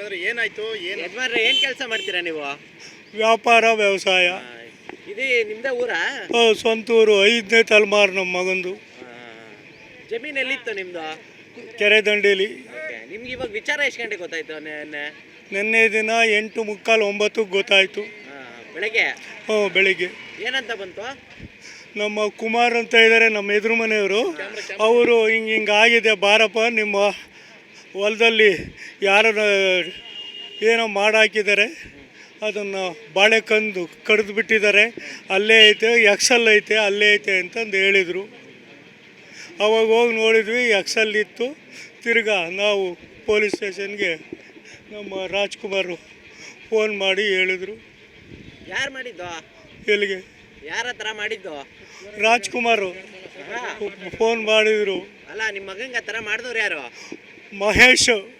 ಯಜಮಾನ್ರೆ ಏನಾಯ್ತು? ಏನು ಯಜಮಾನ್ರೆ ಏನ್ ಕೆಲಸ ಮಾಡ್ತೀರಾ ನೀವು? ವ್ಯಾಪಾರ ವ್ಯವಸಾಯ. ಇದೇ ನಿಮ್ದೇ ಊರಾ? ಸ್ವಂತ ಸ್ವಂತೂರು ಐದನೇ ತಲೆಮಾರು ನಮ್ಮ ಮಗಂದು. ಜಮೀನ್ ಎಲ್ಲಿತ್ತು ನಿಮ್ದು? ಕೆರೆ ದಂಡೇಲಿ. ನಿಮ್ಗೆ ಇವಾಗ ವಿಚಾರ ಎಷ್ಟು ಗಂಟೆಗೆ ಗೊತ್ತಾಯ್ತು ನೆನ್ನೆ ನಿನ್ನೆ ದಿನ ಎಂಟು ಮುಕ್ಕಾಲು ಒಂಬತ್ತು ಗೊತ್ತಾಯಿತು. ಆ, ಬೆಳಗ್ಗೆ? ಹ್ಞೂ ಬೆಳಿಗ್ಗೆ. ಏನಂತ ಬಂತು? ನಮ್ಮ ಕುಮಾರ್ ಅಂತ ಇದ್ದಾರೆ ನಮ್ಮ ಎದುರು ಮನೆಯವರು. ಅವರು ಹಿಂಗೆ ಹಿಂಗೆ ಆಗಿದೆ ಬಾರಪ್ಪ ನಿಮ್ಮ ಹೊಲದಲ್ಲಿ ಯಾರನ್ನ ಏನೋ ಮಾಡಾಕಿದ್ದಾರೆ ಅದನ್ನು ಬಾಳೆ ಕಂದು ಕಡ್ದು ಬಿಟ್ಟಿದ್ದಾರೆ. ಅಲ್ಲೇ ಐತೆ ಎಕ್ಸಲ್ ಐತೆ ಅಲ್ಲೇ ಐತೆ ಅಂತಂದು ಹೇಳಿದರು. ಅವಾಗ ಹೋಗಿ ನೋಡಿದ್ವಿ ಎಕ್ಸಲ್ ಇತ್ತು. ತಿರ್ಗಾ ನಾವು ಪೊಲೀಸ್ ಸ್ಟೇಷನ್ಗೆ ನಮ್ಮ ರಾಜ್ಕುಮಾರು ಫೋನ್ ಮಾಡಿ ಹೇಳಿದರು. ಯಾರು ಮಾಡಿದ್ದು? ಎಲ್ಲಿಗೆ? ಯಾರ ಹತ್ರ ಮಾಡಿದ್ದು? ರಾಜ್ಕುಮಾರು ಫೋನ್ ಮಾಡಿದರು. ಅಲ್ಲ ನಿಮ್ಮ ಮಗಂಗೆ ಆ ಥರ ಮಾಡಿದವ್ರು ಯಾರು? ಮಹೇಶ್.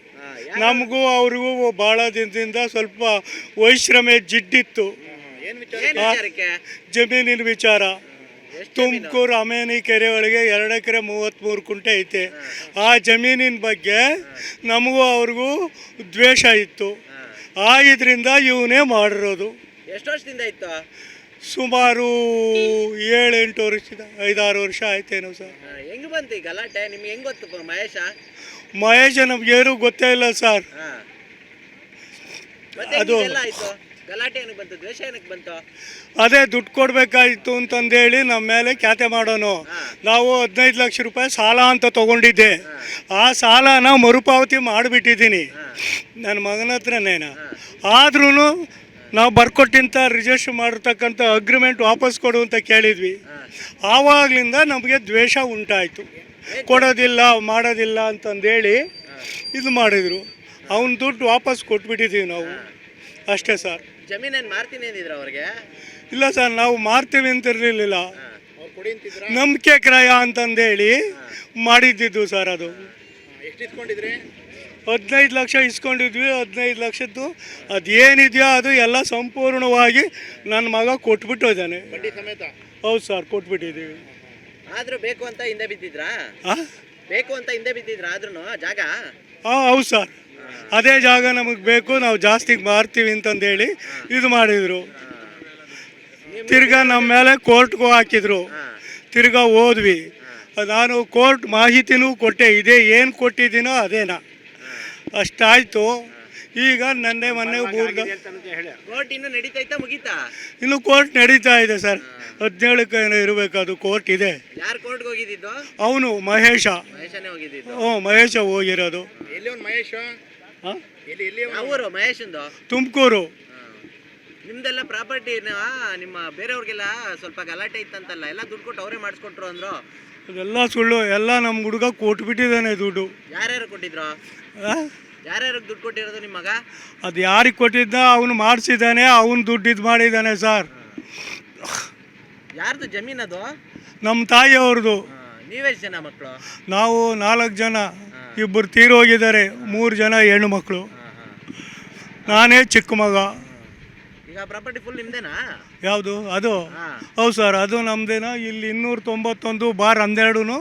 ನಮಗೂ ಅವ್ರಿಗೂ ಭಾಳ ದಿನದಿಂದ ಸ್ವಲ್ಪ ವೈಶ್ರಮೆ ಜಿಡ್ಡಿತ್ತು. ಜಮೀನಿನ ವಿಚಾರ? ತುಮಕೂರು ಅಮೇನಿ ಕೆರೆ ಒಳಗೆ ಎರಡು ಎಕರೆ ಮೂವತ್ತ್ಮೂರು ಕುಂಟೆ ಐತೆ. ಆ ಜಮೀನಿನ ಬಗ್ಗೆ ನಮಗೂ ಅವ್ರಿಗೂ ದ್ವೇಷ ಇತ್ತು. ಆ ಇದರಿಂದ ಇವನೇ ಮಾಡಿರೋದು. ಎಷ್ಟು ವರ್ಷದಿಂದ ಇತ್ತು? ಸುಮಾರು ಏಳೆಂಟು ವರ್ಷದ ಐದಾರು ವರ್ಷ ಆಯ್ತೇನು ಸರ್. ಹೆಂಗ್ ಬಂತು ಈ ಗಲಾಟೆ? ನಿಮ್ಗೆ ಹೆಂಗ್ ಗೊತ್ತು ಪ- ಮಹೇಶ ನಮ್ಗೆ ಏನು ಗೊತ್ತೇ ಇಲ್ಲ ಸರ್. ಅದು- ಎಲ್ಲ ಆಯ್ತು? ಗಲಾಟೆ ಏನಕ್ಕೆ ಬಂತು? ದ್ವೇಷ ಏನಕ್ಕೆ ಬಂತು? ಅದೇ ದುಡ್ಡು ಕೊಡಬೇಕಾಗಿತ್ತು ಅಂತಂದೇಳಿ ನಮ್ಮ ಮೇಲೆ ಖ್ಯಾತೆ ಮಾಡೋನು. ನಾವು ಹದಿನೈದು ಲಕ್ಷ ರೂಪಾಯಿ ಸಾಲ ಅಂತ ತಗೊಂಡಿದ್ದೆ. ಆ ಸಾಲನ ಮರುಪಾವತಿ ಮಾಡಿಬಿಟ್ಟಿದ್ದೀನಿ. ನನ್ನ ಮಗನ ಹತ್ರನೇನ. ಆದ್ರೂ ನಾವು ಬರ್ಕೊಟ್ಟಿಂತ ರಿಜಿಸ್ಟರ್ ಮಾಡಿರ್ತಕ್ಕಂಥ ಅಗ್ರಿಮೆಂಟ್ ವಾಪಸ್ ಕೊಡು ಅಂತ ಕೇಳಿದ್ವಿ. ಆವಾಗ್ಲಿಂದ ನಮಗೆ ದ್ವೇಷ ಉಂಟಾಯಿತು. ಕೊಡೋದಿಲ್ಲ ಮಾಡೋದಿಲ್ಲ ಅಂತಂದೇಳಿ ಇದು ಮಾಡಿದರು. ಅವನ ದುಡ್ಡು ವಾಪಸ್ ಕೊಟ್ಬಿಟ್ಟಿದ್ದೀವಿ ನಾವು. ಅಷ್ಟೇ ಸರ್. ಜಮೀನೇನು ಮಾರ್ತೀನಿ ಅಂದಿದ್ರು ಅವ್ರಿಗೆ? ಇಲ್ಲ ಸರ್ ನಾವು ಮಾರ್ತೀವಿ ಅಂತ ಇರಲಿಲ್ಲ ಕೊಡಿ ಅಂತಿದ್ರ ನಂಬಿಕೆ ಕ್ರಯ ಅಂತಂದೇಳಿ ಮಾಡಿದ್ದಿದ್ದು ಸರ್ ಅದು. ಎಷ್ಟು ಇಸ್ಕೊಂಡಿದ್ರಿ? ಹದಿನೈದು ಲಕ್ಷ ಇಸ್ಕೊಂಡಿದ್ವಿ ಹದಿನೈದು ಲಕ್ಷದ್ದು ಅದೇನಿದೆಯೋ ಅದು ಎಲ್ಲ ಸಂಪೂರ್ಣವಾಗಿ ನನ್ನ ಮಗ ಕೊಟ್ಬಿಟ್ಟು ಇದ್ದಾನೆ ಹೌದು ಸರ್ ಕೊಟ್ಬಿಟ್ಟಿದ್ದೀವಿ ಆದ್ರೂ ಬೇಕು ಅಂತ ಹಿಂದೆ ಬಿದ್ದಿದ್ರಾ? ಹಾಂ ಬೇಕು ಅಂತ ಹಿಂದೆ ಬಿದ್ದಿದ್ರ ಆದ್ರೂ ಜಾಗ? ಹಾಂ ಹೌದು ಸರ್ ಅದೇ ಜಾಗ ನಮಗೆ ಬೇಕು ನಾವು ಜಾಸ್ತಿ ಮಾರ್ತೀವಿ ಅಂತಂದೇಳಿ ಇದು ಮಾಡಿದರು. ತಿರ್ಗಾ ನಮ್ಮ ಮೇಲೆ ಕೋರ್ಟ್ಗೂ ಹಾಕಿದ್ರು. ತಿರ್ಗಾ ಹೋದ್ವಿ. ನಾನು ಕೋರ್ಟ್ ಮಾಹಿತಿನೂ ಕೊಟ್ಟೆ ಇದೇ ಏನು ಕೊಟ್ಟಿದ್ದೀನೋ ಅದೇನಾ. ಅಷ್ಟಾಯಿತು. ಈಗ ನನ್ನೆ ಮೊನ್ನೆ ಮೂರು ಕೋರ್ಟ್ ಇನ್ನು ಮುಗೀತಾ? ಇನ್ನು ಕೋರ್ಟ್ ನಡೀತಾ ಇದೆ ಸರ್ ಹದಿನೇಳಕ್ಕೆ ಏನೋ ಇರಬೇಕು ಅದು ಕೋರ್ಟ್ ಇದೆ. ಯಾರು ಕೋರ್ಟ್ಗೆ ಹೋಗಿದ್ದಿದ್ದು ಅವನು ಮಹೇಶ. ಮಹೇಶನೇ ಹ್ಞೂ ಮಹೇಶ ಹೋಗಿರೋದು. ಎಲ್ಲಿ ಒಂದು ಮಹೇಶ್? ಹಾಂ? ಎಲ್ಲಿ ಎಲ್ಲಿ? ಅವರು ಮಹೇಶಂದು? ತುಮಕೂರು. ನಿಮ್ದೆಲ್ಲ ಪ್ರಾಪರ್ಟಿ ನಿಮ್ಮ ಬೇರೆಯವ್ರಿಗೆಲ್ಲ ಸ್ವಲ್ಪ ಗಲಾಟೆ ಇತ್ತಂತಲ್ಲ ಎಲ್ಲ ದುಡ್ಡು ಕೊಟ್ಟು ಅವರೇ ಮಾಡಿಸ್ಕೊಟ್ರು ಅಂದ್ರು? ಅದೆಲ್ಲ ಸುಳ್ಳು ಎಲ್ಲ ನಮ್ಮ ಹುಡುಗ ಕೊಟ್ಬಿಟ್ಟಿದ್ದಾನೆ ದುಡ್ಡು. ಯಾರ್ಯಾರು ಕೊಟ್ಟಿದ್ರು? ಯಾರ್ಯಾರಿಗೆ ಯಾರ್ಯಾರು ದುಡ್ಡು ಕೊಟ್ಟಿರೋದು ನಿಮ್ಮ ಮಗ? ಅದು ಯಾರಿಗೆ ಕೊಟ್ಟಿದ್ದ? ಅವನು ಮಾಡಿಸಿದ್ದಾನೆ ಅವನು ದುಡ್ಡು ಇದು ಮಾಡಿದ್ದಾನೆ ಸರ್. ಯಾರ್ದು ಅದು? ನಮ್ಮ ತಾಯಿಯವ್ರದ್ದು ನೀವೆಷ್ಟು ಜನ ಮಕ್ಕಳು ನಾವು ನಾಲ್ಕು ಜನ ಇಬ್ಬರು ತೀರೋಗಿದ್ದಾರೆ ಮೂರು ಜನ ಹೆಣ್ಣು ಮಕ್ಕಳು ನಾನೇ ಚಿಕ್ಕ ಮಗ. ಈಗ ಪ್ರಾಪರ್ಟಿ ಫುಲ್ ನಿಮ್ದೇನಾ? ಯಾವುದು? ಅದು? ಹೌದು ಸರ್ ಅದು ನಮ್ಮದೇನ ಇಲ್ಲಿ ಇನ್ನೂರ ತೊಂಬತ್ತೊಂದು ಬಾರ್ ಹನ್ನೆರಡು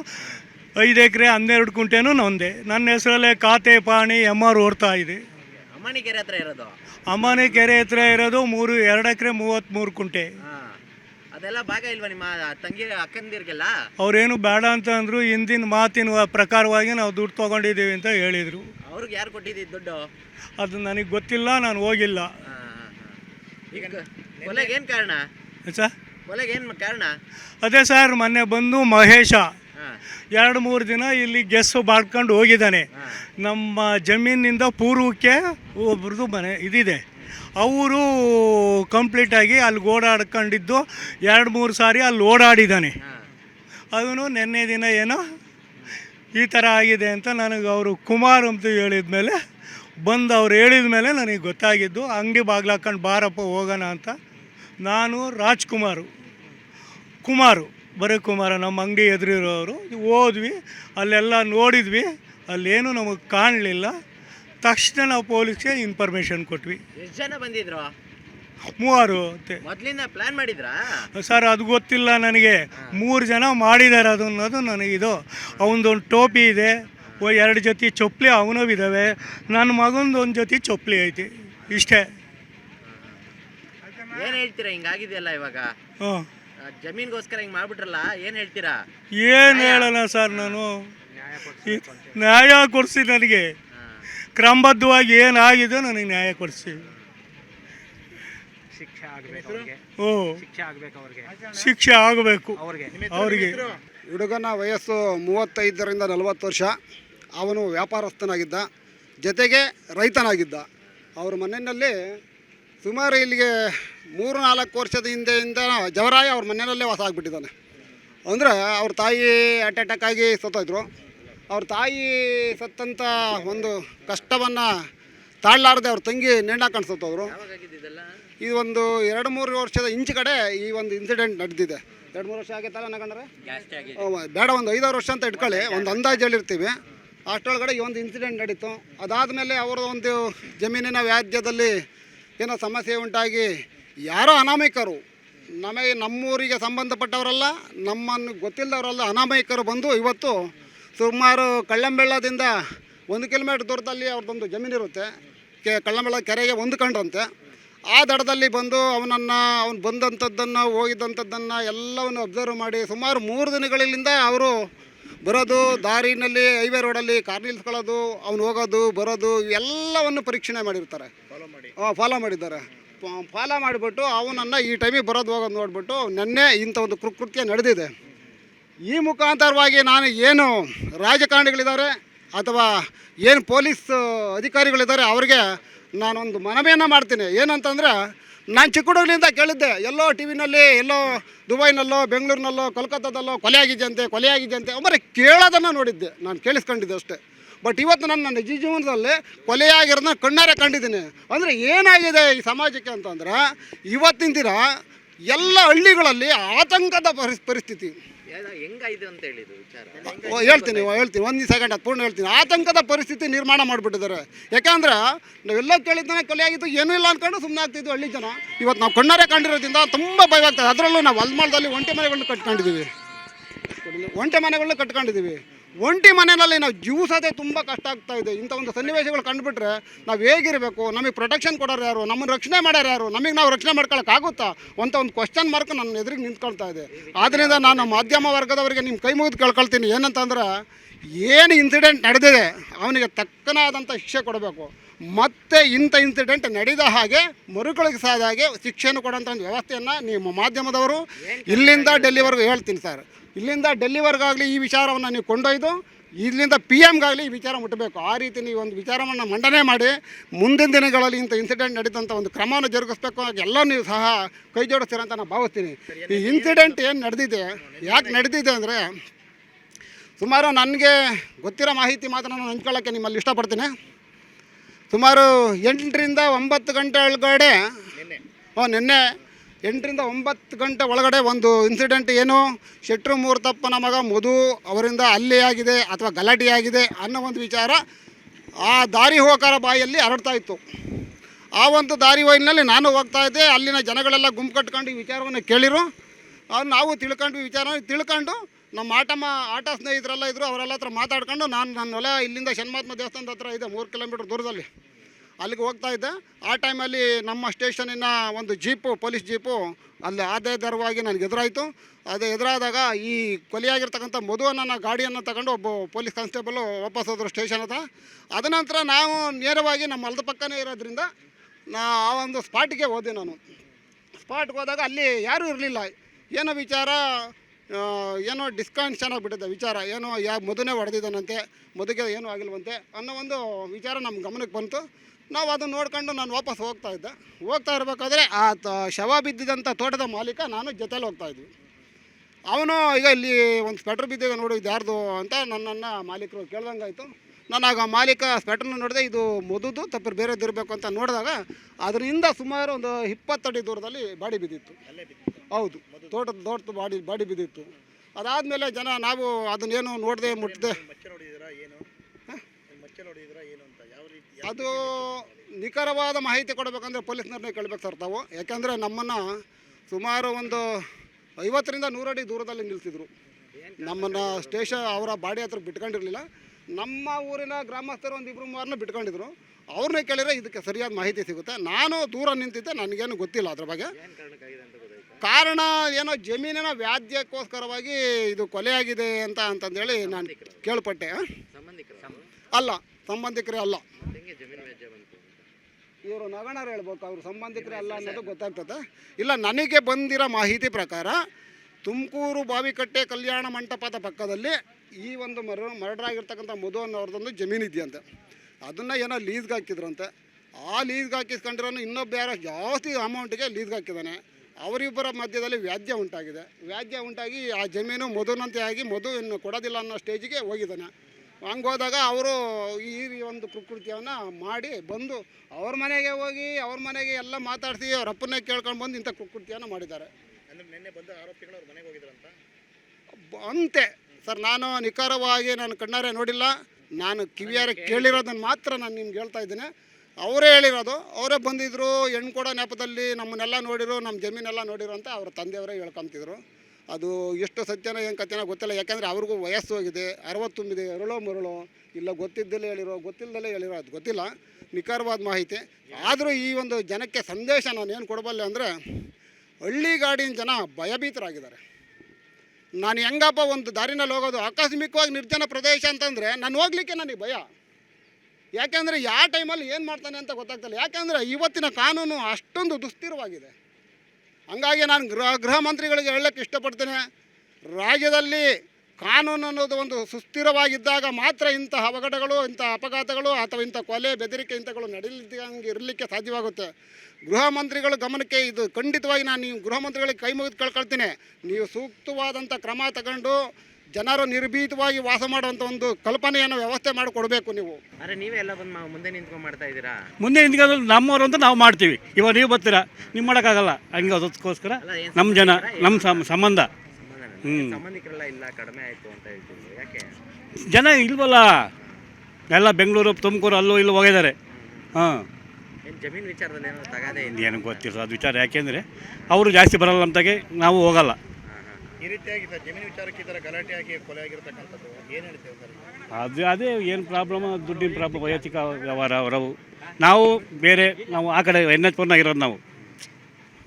ಐದು ಎಕರೆ ಹನ್ನೆರಡು ಕುಂಟೆನೂ ನಮ್ಮದೇ ನನ್ನ ಹೆಸರಲ್ಲೇ ಖಾತೆ ಪಾಣಿ ಎಂ ಆರ್ ಓಡ್ತಾ ಇದೆ. ಅಮ್ಮಣಿಕೆರೆ ಹತ್ರ ಇರೋದು? ಅಮ್ಮನಿ ಕೆರೆ ಹತ್ರ ಇರೋದು ಮೂರು ಎರಡು ಎಕರೆ ಮೂವತ್ತ್ಮೂರು ಕುಂಟೆ. ಅದೆಲ್ಲ ಭಾಗ ಇಲ್ವಾ ನಿಮ್ಮ ತಂಗಿ ಅಕ್ಕಂದಿರ್ಗೆಲ್ಲ? ಅವ್ರೇನು ಬೇಡ ಅಂತ ಅಂದ್ರು ಹಿಂದಿನ ಮಾತಿನ ಪ್ರಕಾರವಾಗಿ ನಾವು ದುಡ್ಡು ತಗೊಂಡಿದ್ದೀವಿ ಅಂತ ಹೇಳಿದರು. ಅವ್ರಿಗೆ ಯಾರು ಕೊಟ್ಟಿದ್ದೀವಿ ದುಡ್ಡು? ಅದು ನನಗೆ ಗೊತ್ತಿಲ್ಲ ನಾನು ಹೋಗಿಲ್ಲ. ಈಗ ಕೊಲೆಗೆ ಏನು ಕಾರಣ? ಸರ್? ಕೊಲೆಗೆ ಏನು ಕಾರಣ? ಅದೇ ಸರ್ ಮೊನ್ನೆ ಬಂದು ಮಹೇಶ. ಎರಡು ಮೂರು ದಿನ ಇಲ್ಲಿ ಗೆಸ್ಸು ಬಾಡ್ಕೊಂಡು ಹೋಗಿದ್ದಾನೆ. ನಮ್ಮ ಜಮೀನಿನಿಂದ ಪೂರ್ವಕ್ಕೆ ಒಬ್ರದ್ದು ಮನೆ ಇದಿದೆ. ಅವರು ಕಂಪ್ಲೀಟಾಗಿ ಅಲ್ಲಿ ಓಡಾಡ್ಕೊಂಡಿದ್ದು ಎರಡು ಮೂರು ಸಾರಿ ಅಲ್ಲಿ ಓಡಾಡಿದ್ದಾನೆ ಅದನ್ನು ನಿನ್ನೆ ದಿನ ಏನೋ ಈ ಥರ ಆಗಿದೆ ಅಂತ ನನಗೆ ಅವರು ಕುಮಾರ್ ಅಂತ ಹೇಳಿದ ಮೇಲೆ ಬಂದು ಅವ್ರು ಹೇಳಿದ ಮೇಲೆ ನನಗೆ ಗೊತ್ತಾಗಿದ್ದು ಅಂಗಡಿ ಬಾಗ್ಲು ಹಾಕೊಂಡು ಬಾರಪ್ಪ ಹೋಗೋಣ ಅಂತ. ನಾನು ರಾಜ್ಕುಮಾರು. ಕುಮಾರು ಬರೀ ಕುಮಾರ ನಮ್ಮ ಅಂಗಡಿ ಎದುರಿರೋರು. ಹೋದ್ವಿ ಅಲ್ಲೆಲ್ಲ ನೋಡಿದ್ವಿ. ಅಲ್ಲೇನು ನಮಗೆ ಕಾಣಲಿಲ್ಲ. ತಕ್ಷಣ ನಾವು ಪೊಲೀಸ್ಗೆ ಇನ್ಫಾರ್ಮೇಷನ್ ಕೊಟ್ವಿ. ಎಷ್ಟು ಜನ ಬಂದಿದ್ರು? ಮೂವರು ಅಂತೆ. ಮೊದ್ಲಿಂದ ಪ್ಲಾನ್ ಮಾಡಿದ್ರಾ? ಸರ್ ಅದು ಗೊತ್ತಿಲ್ಲ ನನಗೆ. ಮೂರು ಜನ ಮಾಡಿದ್ದಾರೆ ಅದು ಅನ್ನೋದು ನನಗಿದು ಅವನದೊಂದು ಟೋಪಿ ಇದೆ. ಓ ಎರಡು ಜೊತೆ ಚೊಪ್ಪಲಿ ಅವನೂ ಇದ್ದಾವೆ ನನ್ನ ಮಗಂದು ಒಂದು ಜೊತೆ ಚೊಪ್ಪಲಿ ಐತಿ. ಇಷ್ಟೇ. ಏನು ಹೇಳ್ತೀರಾ? ಹಿಂಗಾಗಿದೆಯಲ್ಲ ಇವಾಗ? ಹ್ಞೂ ಜಮೀನ್ಗೋಸ್ಕರ ಹಿಂಗ್ ಮಾಡ್ಬಿಟ್ರಲ್ಲ ಏನು ಹೇಳ್ತೀರಾ? ಏನು ಹೇಳೋಣ ಸರ್ ನಾನು. ನ್ಯಾಯ ಕೊಡಿಸಿ ನನಗೆ. ಕ್ರಮಬದ್ಧವಾಗಿ ಏನಾಗಿದೆ ನನಗೆ ನ್ಯಾಯ ಕೊಡಿಸಿ. ಶಿಕ್ಷೆ ಆಗ್ಬೇಕು ಅವ್ರಿಗೆ. ಓ. ಶಿಕ್ಷೆ ಆಗ್ಬೇಕು ಅವ್ರಿಗೆ. ಶಿಕ್ಷೆ ಆಗಬೇಕು ಅವರಿಗೆ. ಹುಡುಗನ ವಯಸ್ಸು ಮೂವತ್ತೈದರಿಂದ ನಲವತ್ತು ವರ್ಷ ಅವನು ವ್ಯಾಪಾರಸ್ಥನಾಗಿದ್ದ ಜೊತೆಗೆ ರೈತನಾಗಿದ್ದ. ಅವ್ರ ಮನೆಯಲ್ಲಿ ಸುಮಾರು ಇಲ್ಲಿಗೆ ಮೂರು ನಾಲ್ಕು ವರ್ಷದ ಹಿಂದೆಯಿಂದ ಜವರಾಯ ಅವ್ರ ಮನೆಯಲ್ಲೇ ವಾಸ ಆಗಿಬಿಟ್ಟಿದ್ದಾನೆ. ಅಂದರೆ ಅವ್ರ ತಾಯಿ ಅಟ್ಯಾಕ್ ಆಗಿ ಸತ್ತೋದ್ರು ಅವ್ರ ತಾಯಿ ಸತ್ತಂಥ ಒಂದು ಕಷ್ಟವನ್ನು ತಾಳಲಾರದೆ ಅವ್ರ ತಂಗಿ ನೆಂಡ ಸತ್ತೋದ್ರು ಅವರು. ಈ ಒಂದು ಎರಡು ಮೂರು ವರ್ಷದ ಇಂಚು ಕಡೆ ಈ ಒಂದು ಇನ್ಸಿಡೆಂಟ್ ನಡೆದಿದೆ. ಎರಡು ಮೂರು ವರ್ಷ ಆಗೈತಲ್ಲ ಅವ ಬೇಡ ಒಂದು ಐದಾರು ವರ್ಷ ಅಂತ ಇಟ್ಕೊಳ್ಳಿ. ಒಂದು ಅಂದಾಜು ಹೇಳಿರ್ತೀವಿ ಅಷ್ಟೊಳಗಡೆ ಈ ಒಂದು ಇನ್ಸಿಡೆಂಟ್ ನಡೀತು. ಅದಾದಮೇಲೆ ಅವರ ಒಂದು ಜಮೀನಿನ ವ್ಯಾಜ್ಯದಲ್ಲಿ ಏನೋ ಸಮಸ್ಯೆ ಉಂಟಾಗಿ ಯಾರೋ ಅನಾಮಿಕರು ನಮಗೆ ನಮ್ಮೂರಿಗೆ ಸಂಬಂಧಪಟ್ಟವರಲ್ಲ ನಮ್ಮನ್ನು ಗೊತ್ತಿಲ್ಲದವರಲ್ಲ ಅನಾಮಯಿಕರು ಬಂದು ಇವತ್ತು ಸುಮಾರು ಕಳ್ಳಂಬೆಳ್ಳದಿಂದ ಒಂದು ಕಿಲೋಮೀಟ್ರ್ ದೂರದಲ್ಲಿ ಅವ್ರದ್ದೊಂದು ಜಮೀನಿರುತ್ತೆ ಕೆ ಕಳ್ಳಂಬೆಳ್ಳ ಕೆರೆಗೆ ಹೊಂದ್ಕೊಂಡ್ರಂತೆ ಆ ದಡದಲ್ಲಿ ಬಂದು ಅವನನ್ನು ಅವನು ಬಂದಂಥದ್ದನ್ನು ಹೋಗಿದ್ದಂಥದ್ದನ್ನು ಎಲ್ಲವನ್ನು ಅಬ್ಸರ್ವ್ ಮಾಡಿ ಸುಮಾರು ಮೂರು ದಿನಗಳಿಂದ ಅವರು ಬರೋದು ದಾರಿನಲ್ಲಿ ಹೈವೇ ರೋಡಲ್ಲಿ ಕಾರ್ ನಿಲ್ಸ್ಕೊಳ್ಳೋದು ಅವ್ನು ಹೋಗೋದು ಬರೋದು ಎಲ್ಲವನ್ನು ಪರೀಕ್ಷಣೆ ಮಾಡಿರ್ತಾರೆ. ಫಾಲೋ ಮಾಡಿ. ಫಾಲೋ ಮಾಡಿದ್ದಾರೆ. ಫಾಲೋ ಮಾಡಿಬಿಟ್ಟು ಅವನನ್ನು ಈ ಟೈಮಿಗೆ ಬರೋದು ಹೋಗೋದು ನೋಡಿಬಿಟ್ಟು ನೆನ್ನೆ ಇಂಥ ಒಂದು ಕೃತ್ಯ ನಡೆದಿದೆ. ಈ ಮುಖಾಂತರವಾಗಿ ನಾನು ಏನು ರಾಜಕಾರಣಿಗಳಿದ್ದಾರೆ ಅಥವಾ ಏನು ಪೊಲೀಸ್ ಅಧಿಕಾರಿಗಳಿದ್ದಾರೆ ಅವ್ರಿಗೆ ನಾನೊಂದು ಮನವಿಯನ್ನು ಮಾಡ್ತೀನಿ. ಏನಂತಂದ್ರೆ, ನಾನು ಚಿಕ್ಕ ಹುಡುಗನಿಂದ ಕೇಳಿದ್ದೆ, ಎಲ್ಲೋ ಟಿ ವಿನಲ್ಲಿ ಎಲ್ಲೋ ದುಬೈನಲ್ಲೋ, ಬೆಂಗಳೂರಿನಲ್ಲೋ, ಕೋಲ್ಕತ್ತಾದಲ್ಲೋ ಕೊಲೆ ಆಗಿದೆಯಂತೆ ಕೊಲೆ ಆಗಿದೆಯಂತೆ ಅಂದರೆ ಕೇಳೋದನ್ನು ನೋಡಿದ್ದೆ. ನಾನು ಕೇಳಿಸ್ಕೊಂಡಿದ್ದೆ ಅಷ್ಟೇ. ಬಟ್ ಇವತ್ತು ನಾನು ನನ್ನ ನಿಜ ಜೀವನದಲ್ಲಿ ಕೊಲೆಯಾಗಿರೋದನ್ನ ಕಣ್ಣಾರೆ ಕಂಡಿದ್ದೀನಿ. ಅಂದರೆ ಏನಾಗಿದೆ ಈ ಸಮಾಜಕ್ಕೆ ಅಂತಂದ್ರೆ, ಇವತ್ತಿನ ದಿನ ಎಲ್ಲ ಹಳ್ಳಿಗಳಲ್ಲಿ ಆತಂಕದ ಪರಿಸ್, ಪರಿಸ್ಥಿತಿ. ಹೆಂಗಾಯ್ತು ಅಂತ ಹೇಳಿದ್ದು ವಿಚಾರ. ಓ, ಹೇಳ್ತೀನಿ ಹೇಳ್ತೀನಿ ಒಂದು ಸೆಕೆಂಡ್ ಅದು ಪೂರ್ಣ ಹೇಳ್ತೀನಿ. ಆತಂಕದ ಪರಿಸ್ಥಿತಿ ನಿರ್ಮಾಣ ಮಾಡಿಬಿಟ್ಟಿದ್ದಾರೆ. ಯಾಕಂದ್ರೆ ನಾವೆಲ್ಲ ಕೇಳಿದ್ದಾನೆ ಕೊಲೆ ಆಗಿದ್ದು ಏನೂ ಇಲ್ಲ ಅಂದ್ಕೊಂಡು ಸುಮ್ಮನೆ ಆಗ್ತಿದ್ವಿ ಹಳ್ಳಿ ಜನ. ಇವತ್ತು ನಾವು ಕಣ್ಣಾರೆ ಕಂಡಿರೋದ್ರಿಂದ ತುಂಬ ಭಯವಾಗ್ತದೆ ಅದರಲ್ಲೂ ನಾವು ಅಲ್ಮಾಳದಲ್ಲಿ ಒಂಟಿ ಮನೆಗಳನ್ನ ಕಟ್ಕೊಂಡಿದ್ದೀವಿ. ಒಂಟೆ ಮನೆಗಳನ್ನ ಕಟ್ಕೊಂಡಿದ್ದೀವಿ. ಒಂಟಿ ಮನೆಯಲ್ಲಿ ನಾವು ಜೀವಿಸೋದೇ ತುಂಬ ಕಷ್ಟ ಆಗ್ತಾ ಇದೆ. ಇಂಥ ಒಂದು ಸನ್ನಿವೇಶಗಳು ಕಂಡುಬಿಟ್ರೆ ನಾವು ಹೇಗಿರಬೇಕು? ನಮಗೆ ಪ್ರೊಟೆಕ್ಷನ್ ಕೊಡೋರು ಯಾರು? ನಮ್ಮನ್ನು ರಕ್ಷಣೆ ಮಾಡೋರು ಯಾರು? ನಮಗೆ ನಾವು ರಕ್ಷಣೆ ಮಾಡ್ಕೊಳ್ಳೋಕ್ಕಾಗುತ್ತಾ ಅಂತ ಒಂದು ಕ್ವಶನ್ ಮಾರ್ಕ್ ನನ್ನ ಎದುರಿಗೆ ನಿಂತ್ಕೊಳ್ತಾ ಇದೆ. ಆದ್ದರಿಂದ ನಾನು ಮಾಧ್ಯಮ ವರ್ಗದವರಿಗೆ ನಿಮ್ಮ ಕೈ ಮುಗಿದು ಕೇಳ್ಕೊಳ್ತೀನಿ. ಏನಂತಂದ್ರೆ, ಏನು ಇನ್ಸಿಡೆಂಟ್ ನಡೆದಿದೆ, ಅವನಿಗೆ ತಕ್ಕನಾದಂಥ ಶಿಕ್ಷೆ ಕೊಡಬೇಕು. ಮತ್ತೆ ಇಂಥ ಇನ್ಸಿಡೆಂಟ್ ನಡೆದ ಹಾಗೆ ಮರುಕಳಿಸಾದ ಹಾಗೆ ಶಿಕ್ಷೆಯನ್ನು ಕೊಡೋಂಥ ಒಂದು ವ್ಯವಸ್ಥೆಯನ್ನು ನಿಮ್ಮ ಮಾಧ್ಯಮದವರು ಇಲ್ಲಿಂದ ಡೆಲ್ಲಿವರೆಗೂ ಹೇಳ್ತೀನಿ ಸರ್. ಇಲ್ಲಿಂದ ಡೆಲ್ಲಿವರೆಗಾಗಲಿ ಈ ವಿಚಾರವನ್ನು ನೀವು ಕೊಂಡೊಯ್ದು ಇಲ್ಲಿಂದ ಪಿ ಎಮ್ಗಾಗಲಿ ಈ ವಿಚಾರ ಮುಟ್ಟಬೇಕು ಆ ರೀತಿ ನೀವು ಒಂದು ವಿಚಾರವನ್ನು ಮಂಡನೆ ಮಾಡಿ ಮುಂದಿನ ದಿನಗಳಲ್ಲಿ ಇಂಥ ಇನ್ಸಿಡೆಂಟ್ ನಡೆದಂಥ ಒಂದು ಕ್ರಮವನ್ನು ಜರುಗಿಸ್ಬೇಕು ಎಲ್ಲ ನೀವು ಸಹ ಕೈ ಜೋಡಿಸ್ತೀರ ಅಂತ ನಾನು ಭಾವಿಸ್ತೀನಿ. ಈ ಇನ್ಸಿಡೆಂಟ್ ಏನು ನಡೆದಿದೆ ಯಾಕೆ ನಡೆದಿದೆ ಅಂದರೆ ಸುಮಾರು ನನಗೆ ಗೊತ್ತಿರೋ ಮಾಹಿತಿ ಮಾತ್ರ ನಾನು ಹಂಚ್ಕೊಳ್ಳೋಕ್ಕೆ ನಿಮ್ಮಲ್ಲಿ ಇಷ್ಟಪಡ್ತೀನಿ. ಸುಮಾರು ಎಂಟರಿಂದ ಒಂಬತ್ತು ಗಂಟೆ ಒಳಗಡೆ ಓ ನಿನ್ನೆ ಎಂಟರಿಂದ ಒಂಬತ್ತು ಗಂಟೆ ಒಳಗಡೆ ಒಂದು ಇನ್ಸಿಡೆಂಟ್ ಏನು? ಶೆಟ್ರು ಮೂರ್ತಪ್ಪನ ಮಗ ಮಧು ಅವರಿಂದ ಹಲ್ಲೆ ಆಗಿದೆ ಅಥವಾ ಗಲಾಟೆ ಆಗಿದೆ ಅನ್ನೋ ಒಂದು ವಿಚಾರ ಆ ದಾರಿ ಹೋಕರ ಬಾಯಲ್ಲಿ ಹರಡ್ತಾ ಇತ್ತು. ಆ ಒಂದು ದಾರಿ ಹೋಯಿನಲ್ಲಿ ನಾನು ಹೋಗ್ತಾ ಇದ್ದೆ. ಅಲ್ಲಿನ ಜನಗಳೆಲ್ಲ ಗುಂಪು ಕಟ್ಕೊಂಡು ಈ ವಿಚಾರವನ್ನು ಕೇಳಿರು. ನಾವು ತಿಳ್ಕೊಂಡ್ವಿ ವಿಚಾರ ತಿಳ್ಕೊಂಡು ನಮ್ಮ ಆಟಮ್ಮ, ಆಟ ಸ್ನೇಹಿತರೆಲ್ಲ ಇದ್ದರು ಅವರೆಲ್ಲ ಹತ್ರ ಮಾತಾಡ್ಕೊಂಡು ನಾನು ನನ್ನ ಹೊಲ ಇಲ್ಲಿಂದ ಶನ್ಮಾತ್ಮ ದೇವಸ್ಥಾನದ ಹತ್ರ ಇದೆ, ಮೂರು ಕಿಲೋಮೀಟ್ರ್ ದೂರದಲ್ಲಿ. ಅಲ್ಲಿಗೆ ಹೋಗ್ತಾ ಇದ್ದೆ. ಆ ಟೈಮಲ್ಲಿ ನಮ್ಮ ಸ್ಟೇಷನಿನ ಒಂದು ಜೀಪು, ಪೊಲೀಸ್ ಜೀಪು, ಅಲ್ಲಿ ಆದಾಯದರವಾಗಿ ನನಗೆ ಎದುರಾಯಿತು. ಅದು ಎದುರಾದಾಗ ಈ ಕೊಲೆಯಾಗಿರ್ತಕ್ಕಂಥ ಮಧುವನ್ನು ಗಾಡಿಯನ್ನು ತಗೊಂಡು ಒಬ್ಬ ಪೊಲೀಸ್ ಕಾನ್ಸ್ಟೇಬಲು ವಾಪಸ್ ಹೋದ್ರು ಸ್ಟೇಷನ್ ಹತ್ರ. ಅದ ನಂತರ ನಾವು ನೇರವಾಗಿ ನಮ್ಮ ಹೊಲದ ಪಕ್ಕನೇ ಇರೋದ್ರಿಂದ ನಾ ಆ ಒಂದು ಸ್ಪಾಟಿಗೆ ಹೋದೆ ನಾನು. ಸ್ಪಾಟ್ಗೆ ಹೋದಾಗ ಅಲ್ಲಿ ಯಾರೂ ಇರಲಿಲ್ಲ. ಏನೋ ವಿಚಾರ ಏನೋ ಡಿಸ್ಕನ್ಷನ್ ಆಗಿಬಿಟ್ಟಿದೆ ವಿಚಾರ. ಏನೋ ಯಾ ಮದುವೆ ಹೊಡೆದಿದ್ದಾನಂತೆ ಮದುವೆಗೆ ಏನೂ ಆಗಿಲ್ವಂತೆ ಅನ್ನೋ ಒಂದು ವಿಚಾರ ನಮ್ಮ ಗಮನಕ್ಕೆ ಬಂತು. ನಾವು ಅದನ್ನು ನೋಡ್ಕೊಂಡು ನಾನು ವಾಪಸ್ ಹೋಗ್ತಾ ಇದ್ದೆ. ಹೋಗ್ತಾ ಇರಬೇಕಾದ್ರೆ ಆ ಶವ ಬಿದ್ದಿದ್ದಂಥ ತೋಟದ ಮಾಲೀಕ ನಾನು ಜೊತೆಲಿ ಹೋಗ್ತಾ ಇದ್ವಿ. ಅವನು ಈಗ ಇಲ್ಲಿ ಒಂದು ಸ್ವೆಟ್ರ್ ಬಿದ್ದಿದೆ ನೋಡು, ಇದು ಯಾರ್ದು ಅಂತ ನನ್ನನ್ನು ಮಾಲೀಕರು ಕೇಳ್ದಂಗಾಯಿತು ನಾನು ಆಗ ಮಾಲೀಕ ಸ್ವೆಟ್ರನ್ನ ನೋಡಿದೆ, ಇದು ಮುದುದು ತಪ್ಪರು ಬೇರೆದಿರಬೇಕು ಅಂತ ನೋಡಿದಾಗ ಅದರಿಂದ ಸುಮಾರು ಒಂದು ಇಪ್ಪತ್ತಡಿ ದೂರದಲ್ಲಿ ಬಾಡಿ ಬಿದ್ದಿತ್ತು. ಹೌದು ತೋಟದ ತೋಟದ ಬಾಡಿ ಬಾಡಿ ಬಿದ್ದಿತ್ತು. ಅದಾದಮೇಲೆ ಜನ ನಾವು ಅದನ್ನೇನು ನೋಡದೆ ಮುಟ್ಟದೆ ಅದು ನಿಖರವಾದ ಮಾಹಿತಿ ಕೊಡಬೇಕಂದ್ರೆ ಪೊಲೀಸ್ನವ್ರನ್ನೇ ಕೇಳಬೇಕು ಸರ್ ತಾವು. ಯಾಕೆಂದರೆ ನಮ್ಮನ್ನು ಸುಮಾರು ಒಂದು ಐವತ್ತರಿಂದ ನೂರಡಿ ದೂರದಲ್ಲಿ ನಿಲ್ಲಿಸಿದ್ರು ನಮ್ಮನ್ನು ಸ್ಟೇಷನ್ ಅವರ ಬಾಡಿ ಹತ್ರ ಬಿಟ್ಕೊಂಡಿರಲಿಲ್ಲ. ನಮ್ಮ ಊರಿನ ಗ್ರಾಮಸ್ಥರು ಒಂದು ಇಬ್ಬರು ಮೂವರನ್ನ ಬಿಟ್ಕೊಂಡಿದ್ರು. ಅವ್ರನ್ನೇ ಕೇಳಿದ್ರೆ ಇದಕ್ಕೆ ಸರಿಯಾದ ಮಾಹಿತಿ ಸಿಗುತ್ತೆ. ನಾನು ದೂರ ನಿಂತಿದ್ದೆ ನನಗೇನು ಗೊತ್ತಿಲ್ಲ ಅದ್ರ ಬಗ್ಗೆ. ಕಾರಣ ಏನೋ ಜಮೀನಿನ ವ್ಯಾದ್ಯಕ್ಕೋಸ್ಕರವಾಗಿ ಇದು ಕೊಲೆಯಾಗಿದೆ ಅಂತ ಅಂತಂದೇಳಿ ನಾನು ಕೇಳ್ಪಟ್ಟೆ? ಅಲ್ಲ, ಸಂಬಂಧಿಕರೇ ಅಲ್ಲ. ಇವರು ನಗಣರು ಹೇಳ್ಬೇಕು, ಅವ್ರ ಸಂಬಂಧಿಕರೇ ಅಲ್ಲ ಅನ್ನೋದು ಗೊತ್ತಾಗ್ತದೆ. ಇಲ್ಲ, ನನಗೆ ಬಂದಿರೋ ಮಾಹಿತಿ ಪ್ರಕಾರ ತುಮಕೂರು ಬಾವಿಕಟ್ಟೆ ಕಲ್ಯಾಣ ಮಂಟಪದ ಪಕ್ಕದಲ್ಲಿ ಈ ಒಂದು ಮರ, ಮರ್ಡರ್ ಆಗಿರ್ತಕ್ಕಂಥ ಮಧು ಅನ್ನೋರ್ದೊಂದು ಜಮೀನು ಇದೆಯಂತೆ. ಅದನ್ನು ಏನೋ ಲೀಸ್ಗೆ ಹಾಕಿದ್ರಂತೆ. ಆ ಲೀಸ್ಗೆ ಹಾಕಿಸ್ಕೊಂಡಿರೋನು ಇನ್ನೊಬ್ಬ ಯಾರೋ ಜಾಸ್ತಿ ಅಮೌಂಟಿಗೆ ಲೀಸ್ಗೆ ಹಾಕಿದ್ದಾನೆ. ಅವರಿಬ್ಬರ ಮಧ್ಯದಲ್ಲಿ ವ್ಯಾಜ್ಯ ಉಂಟಾಗಿದೆ. ವ್ಯಾಜ್ಯ ಉಂಟಾಗಿ ಆ ಜಮೀನು ಮಧುನಂತೆ ಆಗಿ ಮಧು ಇನ್ನು ಕೊಡೋದಿಲ್ಲ ಅನ್ನೋ ಸ್ಟೇಜಿಗೆ ಹೋಗಿದ್ದಾನೆ. ಹಂಗೆ ಹೋದಾಗ ಅವರು ಈ ಒಂದು ಪ್ರಕೃತಿಯನ್ನು ಮಾಡಿ ಬಂದು ಅವ್ರ ಮನೆಗೆ ಹೋಗಿ ಅವ್ರ ಮನೆಗೆ ಎಲ್ಲ ಮಾತಾಡಿಸಿ ಅವ್ರ ಅಪ್ಪನ್ನೇ ಕೇಳ್ಕೊಂಡು ಬಂದು ಇಂಥ ಪ್ರಕೃತಿಯನ್ನು ಮಾಡಿದ್ದಾರೆ. ಅಂದರೆ ನಿನ್ನೆ ಬಂದ ಆರೋಪಿಗಳು ಅವ್ರ ಮನೆಗೆ ಹೋಗಿದ್ರಂತ? ಅಂತೆ. ಸರ್ ನಾನು ನಿಖರವಾಗಿ ನಾನು ಕಣ್ಣಾರೆ ನೋಡಿಲ್ಲ. ನಾನು ಕಿವಿಯಾರೆ ಕೇಳಿರೋದನ್ನು ಮಾತ್ರ ನಾನು ನಿಮ್ಗೆ ಹೇಳ್ತಾ ಇದ್ದೀನಿ. ಅವರೇ ಹೇಳಿರೋದು. ಅವರೇ ಬಂದಿದ್ದರು ಹೆಣ್ಣು ಕೊಡೋ ನೆಪದಲ್ಲಿ ನಮ್ಮನ್ನೆಲ್ಲ ನೋಡಿರು ನಮ್ಮ ಜಮೀನೆಲ್ಲ ನೋಡಿರು ಅಂತ ಅವ್ರ ತಂದೆಯವರೇ ಹೇಳ್ಕೊಂತಿದ್ರು. ಅದು ಎಷ್ಟು ಸತ್ಯನ ಏನು ಕಥೆನೋ ಗೊತ್ತಿಲ್ಲ. ಯಾಕೆಂದರೆ ಅವ್ರಿಗೂ ವಯಸ್ಸು ಹೋಗಿದೆ. ಅರವತ್ತು ತುಂಬಿದೆ ಎರಳೋ ಮರಳು, ಇಲ್ಲ ಗೊತ್ತಿದ್ದಲ್ಲೇ ಹೇಳಿರೋ, ಗೊತ್ತಿಲ್ಲದಲ್ಲೇ ಹೇಳಿರೋ, ಅದು ಗೊತ್ತಿಲ್ಲ. ನಿಖರವಾದ ಮಾಹಿತಿ. ಆದರೂ ಈ ಒಂದು ಜನಕ್ಕೆ ಸಂದೇಶ ನಾನು ಏನು ಕೊಡಬಲ್ಲೆ ಅಂದರೆ ಹಳ್ಳಿಗಾಡಿನ ಜನ ಭಯಭೀತರಾಗಿದ್ದಾರೆ. ನಾನು ಹೆಂಗಪ್ಪ ಒಂದು ದಾರಿನಲ್ಲಿ ಹೋಗೋದು? ಆಕಸ್ಮಿಕವಾಗಿ ನಿರ್ಜನ ಪ್ರದೇಶ ಅಂತಂದರೆ, ನಾನು ಹೋಗ್ಲಿಕ್ಕೆ ನನಗೆ ಭಯ. ಯಾಕೆಂದರೆ ಯಾವ ಟೈಮಲ್ಲಿ ಏನು ಮಾಡ್ತಾನೆ ಅಂತ ಗೊತ್ತಾಗ್ತಿಲ್ಲ. ಯಾಕೆಂದರೆ ಇವತ್ತಿನ ಕಾನೂನು ಅಷ್ಟೊಂದು ದುಸ್ಥಿರವಾಗಿದೆ. ಹಂಗಾಗಿ ನಾನು ಗೃಹ ಗೃಹ ಮಂತ್ರಿಗಳಿಗೆ ಹೇಳಕ್ಕೆ ಇಷ್ಟಪಡ್ತೇನೆ. ರಾಜ್ಯದಲ್ಲಿ ಕಾನೂನು ಅನ್ನೋದು ಒಂದು ಸುಸ್ಥಿರವಾಗಿದ್ದಾಗ ಮಾತ್ರ ಇಂಥ ಅವಘಡಗಳು, ಇಂಥ ಅಪಘಾತಗಳು ಅಥವಾ ಇಂಥ ಕೊಲೆ, ಬೆದರಿಕೆ ಇಂಥಗಳು ನಡೀಲಿದ್ದಂಗೆ ಇರಲಿಕ್ಕೆ ಸಾಧ್ಯವಾಗುತ್ತೆ. ಗೃಹ ಮಂತ್ರಿಗಳ ಗಮನಕ್ಕೆ ಇದು ಖಂಡಿತವಾಗಿ ನಾನು ನೀವು ಗೃಹ ಮಂತ್ರಿಗಳಿಗೆ ಕೈ ಮುಗಿದು ಕೇಳ್ಕೊಳ್ತೀನಿ. ನೀವು ಸೂಕ್ತವಾದಂಥ ಕ್ರಮ ತಗೊಂಡು ಜನರು ನಿರ್ಭೀತವಾಗಿ ವಾಸ ಮಾಡುವಂಥ ಒಂದು ಕಲ್ಪನೆಯನ್ನು ವ್ಯವಸ್ಥೆ ಮಾಡಿಕೊಡ್ಬೇಕು ನೀವು. ಅರೆ ನೀವೇ ಎಲ್ಲ ಬಂದು ಮಾ- ಮುಂದೆ ನಿಂತ್ಕೊಂಡು ಮಾಡ್ತಾ ಇದ್ದೀರಾ? ಮುಂದೆ ನಿಂತ್ಕೊಂಡು ನಮ್ಮವರು ಅಂತ ನಾವು ಮಾಡ್ತೀವಿ. ಇವಾಗ ನೀವು ಬರ್ತೀರ? ನೀವು ಮಾಡೋಕ್ಕಾಗಲ್ಲ. ಹಂಗೆ ಅದಕ್ಕೋಸ್ಕರ ಅಲ್ಲ ಏನ್ ನಮ್ಮ ಜನ? ನಮ್ಮ ಸಂ- ಸಂಬಂಧ. ಸಂಬಂಧನ? ಹ್ಮ್. ಸಂಬಂಧಿಕರೆಲ್ಲ ಇಲ್ಲ ಕಡಿಮೆ ಆಯ್ತು ಅಂತ ಹೇಳ್ತಿದ್ರು ಯಾಕೆ? ಜನ ಇಲ್ವಲ್ಲ? ಎಲ್ಲ ಬೆಂಗಳೂರು ತುಮಕೂರು ಅಲ್ಲೂ ಇಲ್ಲೂ ಹೋಗಿದ್ದಾರೆ. ಹಾಂ. ಜಮೀನು ಜಮೀನ್ ವಿಚಾರದಲ್ಲಿ ಏನೋ ತಗಾದೆ ಇಲ್ಲ ಏನು ಗೊತ್ತಿಲ್ಲ. ಅದು ವಿಚಾರ ಯಾಕೆಂದರೆ ಅವರು ಜಾಸ್ತಿ ಬರಲ್ಲ ಅಂತಾಗೆ ನಾವು ಹೋಗಲ್ಲ. ಈ ರೀತಿಯಾಗಿ ಸರ್ ಜಮೀನು ವಿಚಾರಕ್ಕೆ ಈ ಥರ ಗಲಾಟೆ ಆಗಿ ಕೊಲೆ ಆಗಿರ್ತಕ್ಕಂಥದ್ದು ಏನು ಹೇಳ್ತೇವೆ ಸರ್? ಅದು ಅದೇ ಏನು ಪ್ರಾಬ್ಲಮ್ ದುಡ್ಡಿನ ಪ್ರಾಬ್ಲಮ್ ವೈಯಕ್ತಿಕ ವ್ಯವಹಾರ ಅವರವು ನಾವು ಬೇರೆ ನಾವು ಆ ಕಡೆ ಎನ್ ಎಚ್ ಪುರ್ನಾಗ ಇರೋದು ನಾವು.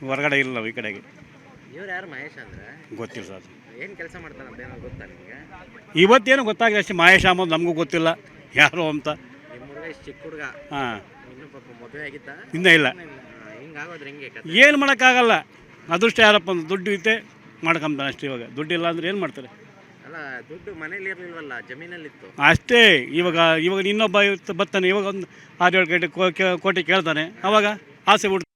ಹೊರಗಡೆ ಇಲ್ಲ ನಾವು ಈ ಕಡೆಗೆ. ಇವ್ರು ಯಾರು ಮಹೇಶ್ ಅಂದ್ರೆ? ಗೊತ್ತಿಲ್ಲ ಸರ್. ಏನು ಕೆಲಸ ಮಾಡ್ತಾರೆ ಅಂತ ಏನೋ ಗೊತ್ತಾ ನಿಮಗೆ? ಇವತ್ತೇನು ಗೊತ್ತಾಗಿದೆ ಅಷ್ಟೇ ಮಹೇಶ್ ಅಂಬೋದು ನಮಗೂ ಗೊತ್ತಿಲ್ಲ. ಯಾರು ಅಂತ. ನಿಮ್ಮ ಹುಡುಗ ಇಷ್ಟು ಚಿಕ್ಕ ಹುಡುಗ. ಹಾಂ. ಇನ್ನು ಪಾಪ ಮದುವೆ ಆಗಿದ್ದ ಇನ್ನೂ ಇಲ್ಲ. ಹಿಂಗಾಗೋದ್ರೆ ಹೆಂಗೆ? ಏನು ಮಾಡೋಕ್ಕಾಗಲ್ಲ. ಅದೃಷ್ಟ ಯಾರಪ್ಪ ಅಂದ್ರೆ ದುಡ್ಡು ಇತ್ತೆ. ಮಾಡ್ಕೊಂತಾನೆ ಅಷ್ಟೇ ಇವಾಗ. ದುಡ್ಡಿಲ್ಲ ಅಂದ್ರೆ ಏನು ಮಾಡ್ತಾರೆ? ಅಲ್ಲ ದುಡ್ಡು ಮನೇಲಿ ಜಮೀನಲ್ಲಿ ಜಮೀನಲ್ಲಿತ್ತು. ಅಷ್ಟೇ ಇವಾಗ ಇವಾಗ ಇನ್ನೊಬ್ಬ ಇರ್ತ- ಬರ್ತಾನೆ ಇವಾಗ ಒಂದು ಆರು ಏಳು ಕೋಟಿ ಕೋಟಿ ಕೇಳ್ತಾನೆ. ಅವಾಗ ಆಸೆ ಬಿಡ್ತಾನೆ